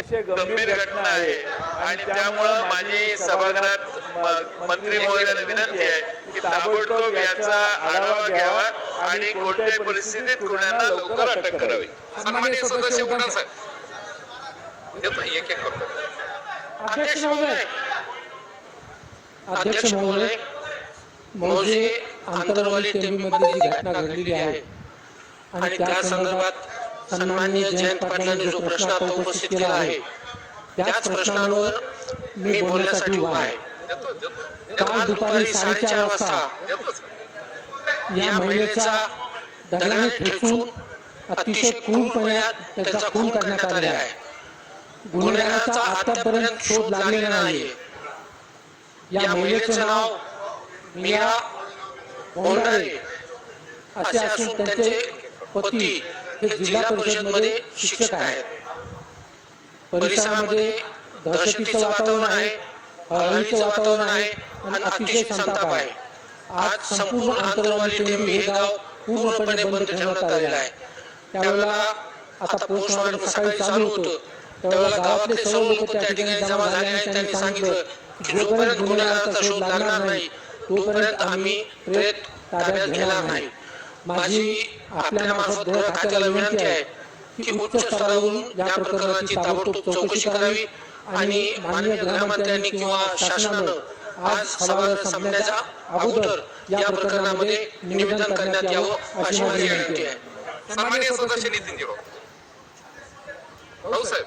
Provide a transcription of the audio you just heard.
अतिशय गंभीर घटना आहे. आणि त्यामुळं माझी सभागृहात मंत्री महोदयांना विनंती आहे की ताबडतोब याचा आढावा घ्यावा आणि कोणत्याही परिस्थितीत गुन्ह्यांना लवकर अटक करावी. सन्माननीय सदस्य उघडा साहेब. येतो एक एक करतो अध्यक्ष महोदय. अध्यक्ष महोदय मौजे आंतरवाली टेंबीमध्ये जी घटना घडलेली आहे. आणि त्या संदर्भात सन्माननीय जयंत पाटलांनी जो प्रश्न आता उपस्थित केला आहे त्याच प्रश्नांवर मी बोलण्यासाठी उभा आहे. काल दुपारी साडेचार वाजता या महिलेचा दगडाने ठेचून अतिशय क्रूरपणे त्याचा खून करण्यात आलेला आहे. गुन्हेगाराचा आतापर्यंत शोध लागलेला नाही. या महिलेचे नाव मीरा बोंडारे असे असून त्यांचे पती हे जिल्हा परिषदमध्ये शिक्षक आहेत. परिसरामध्ये दहशतीचं वातावरण आहे हळहळीचं वातावरण आहे आणि अतिशय संताप आहे. आज संपूर्ण आंतरवाली टेंबी हे गाव पूर्णपणे बंद ठेवण्यात आलेलं आहे. त्यावेळेला आता पोस्टमॉर्टम सकाळी चालू होतं. त्यावेळेला गावातले सर्व लोक त्या ठिकाणी जमा झाले आणि त्यांनी सांगितलं की जोपर्यंत गुन्हेगाराचा शोध लागणार नाही तोपर्यंत आम्ही प्रेत ताब्यात घेणार नाही. माझी आपल्या मार्फत गृह खात्याला विनंती आहे की उच्च स्तरावरून या प्रकरणाची ताबडतोब चौकशी करावी आणि माननीय गृहमंत्र्यांनी किंवा शासनानं आज सभागृह संपण्याच्या अगोदर या प्रकरणामध्ये निवेदन करण्यात यावं अशी माझी विनंती आहे. सदस्य नितीन भाऊ भाऊ साहेब.